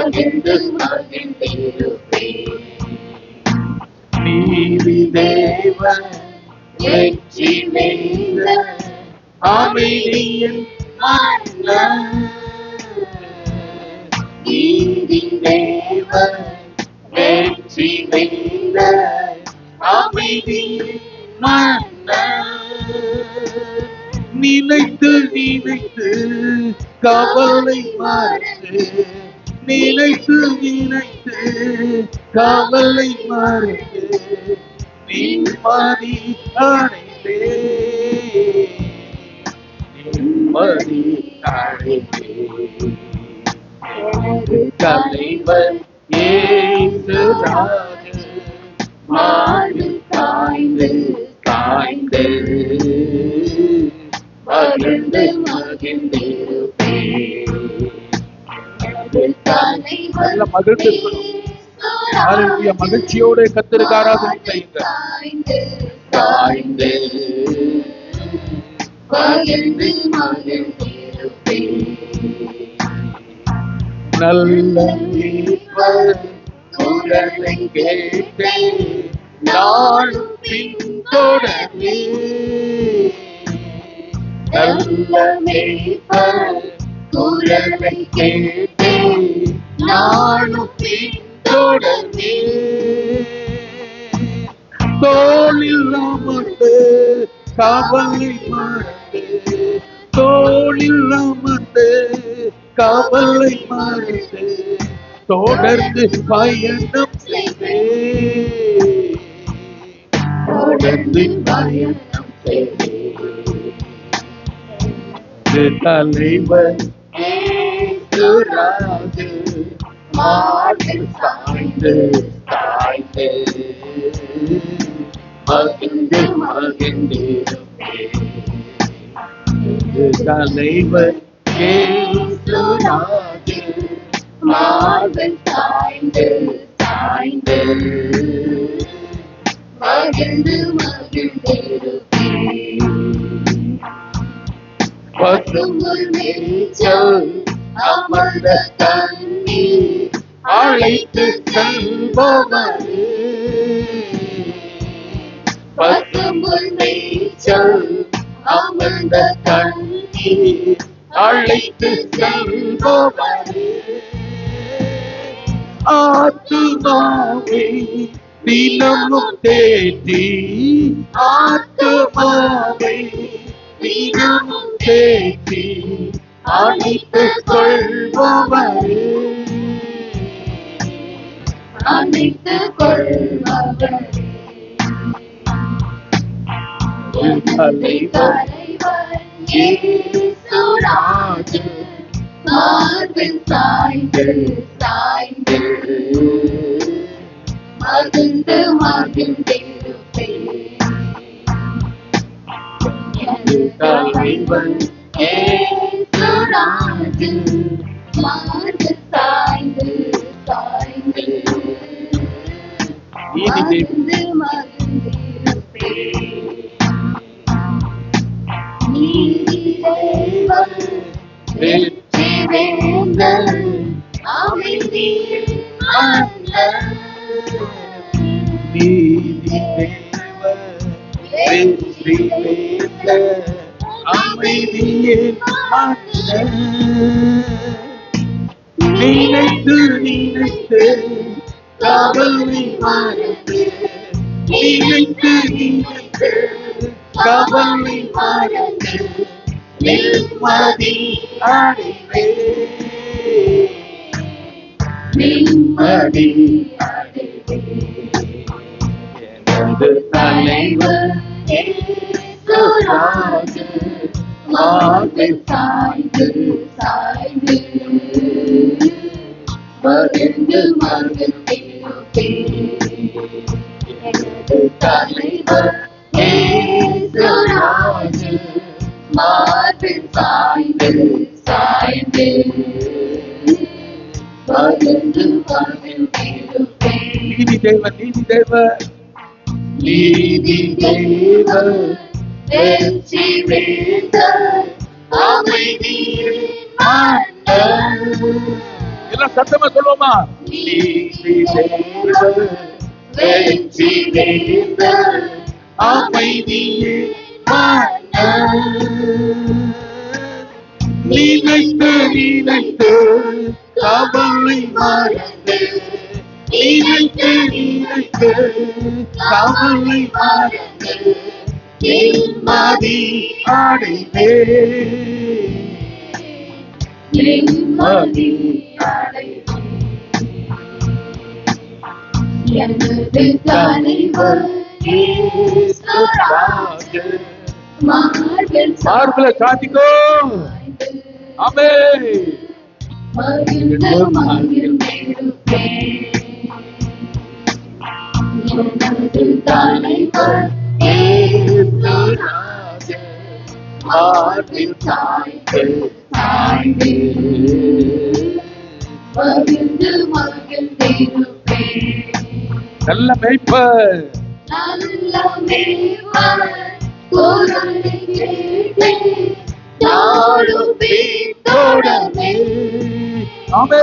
மகிழ்ந்து வெற்றி வேந்த அமைதியின் நீதி தேவன் வெற்றி வேந்த அமைதியின் நினைத்து நினைத்து கவலை மறந்து நினைத்து நினைத்து காவலை மறந்து நிம்மதி அடைந்தே. நிம்மதி அடைந்தே. தலைவர் ஏசுராஜு மாடு காய்ந்து காய்ந்து மகிழ்ந்து மகிழ்ந்தே. நல்ல மகிழ்ந்து இருக்கணும். ஆரோக்கிய மகிழ்ச்சியோட செய்யுங்க மகிழ்ந்திருப்பேன். நல்ல குரலை கேட்டு நாளும் நல்ல குரலை கேட்டு நானும் பின்தொடர்வே தோளில் அமர்ந்து கவலை மறந்து தோளில் அமர்ந்து கவலை மறந்து தொடர்ந்து பயணம் செய்வே தொடர்ந்து பயணம் செய்வே தலைவர் ஏசுராஜு. மாட்டில் சாய்ந்து சாய்ந்து. மகிழ்ந்து மகிழ்ந்து. தலைவர் ஏசுராஜு மாட்டில் சாய்ந்து சாய்ந்து. மகிழ்ந்து மகிழ்ந்திருப்பேன் பசும்புல் மேய்ச்சல் அமர்ந்த அழைத்து செல்பவரே. பசும்புல் மேய்ச்சல் அமர்ந்த தண்ணீர் அழைத்து செல்பவரே. ஆத்துமாவை தினமும் தேடி ஆத்துமாவை தினமும் தேடி அழைத்துக் கொள்பவரே அமைத்து கொள்பவரே என் தலைவர் இயேசுராஜு மார்பில் சாய்ந்து சாய்ந்து மகிழ்ந்து மகிழ்ந்திருப்பேன் எனது தலைவர் இயேசுராஜு மார்பில் அமைதியே மன்னன். நினைத்து நினைத்து கவலை மறந்து நினைத்து நினைத்து கவலை மறந்து நிம்மதி அடைவே நிம்மதி எனது தலைவர் இயேசுராஜு மார்பில் சாய்ந்து சாய்ந்து மகிழ்ந்து மகிழ்ந்திருப்பேன் எனது தலைவர் இயேசுராஜு மார்பில் சாய்ந்து நீதி நீதி நீதி வெற்றி அமைதியில். எல்லாம் சத்தமா சொல்லுவோமா நீதி வெற்றி தேவன் அமைதியே நினைத்து நினைத்து கவலை மறந்து நினைத்து நினைத்து கவலை மறந்து நிம்மதி அடைவே நிம்மதி அடைவேன். மார்பில் தலைவர் இயேசுராஜு மார்பில் சாய்ந்து சாய்ந்து மகிழ்ந்து மகிழ்ந்திருப்பேன். நல்ல மேய்ப்பர். ஆமே.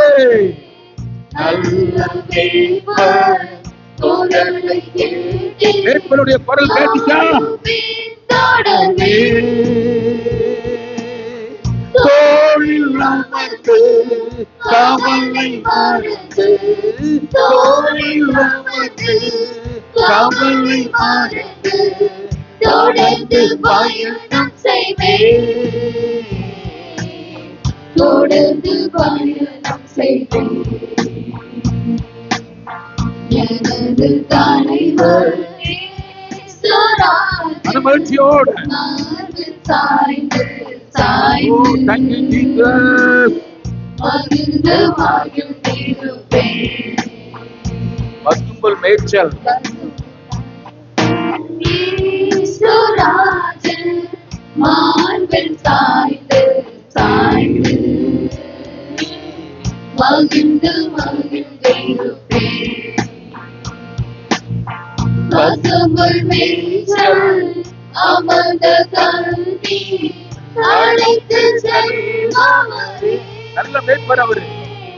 மேய்ப்பர் குரலை கேட்டுச்சா. தோழில் கவலை மறந்து தோழில் அமர்ந்து கவலை மறந்து தொடர்ந்து பயணம் செய்வேன் தொடர்ந்து பயணம் செய்வேன் எனது தலைவர் சாய்ந்து சாய்ந்து. பசும்பல் மேய்ச்சல். மார்பில் சாய்ந்து சாய்ந்து. மகிழ்ந்து மகிழ்ந்திருப்பேன் பசும்புல் மேய்ச்சல் அமர்ந்த கல்வி அழைத்து செல்பவரே நல்ல அவரு.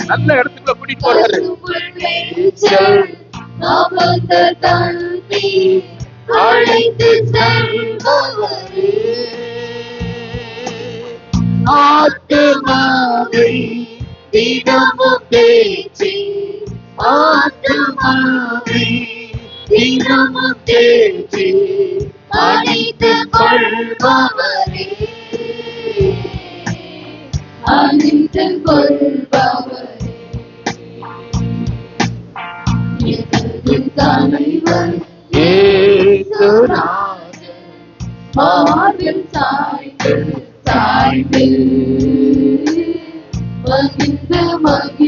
நல்ல இடத்துக்குள்ள கூட்டிட்டு போறாரு. ஆத்மாவை மேய்ச்சல் அமர்ந்த தினமும் மார்பில் சாய்ந்து சாய்ந்து மகிழ்ந்து மகிழ்ந்து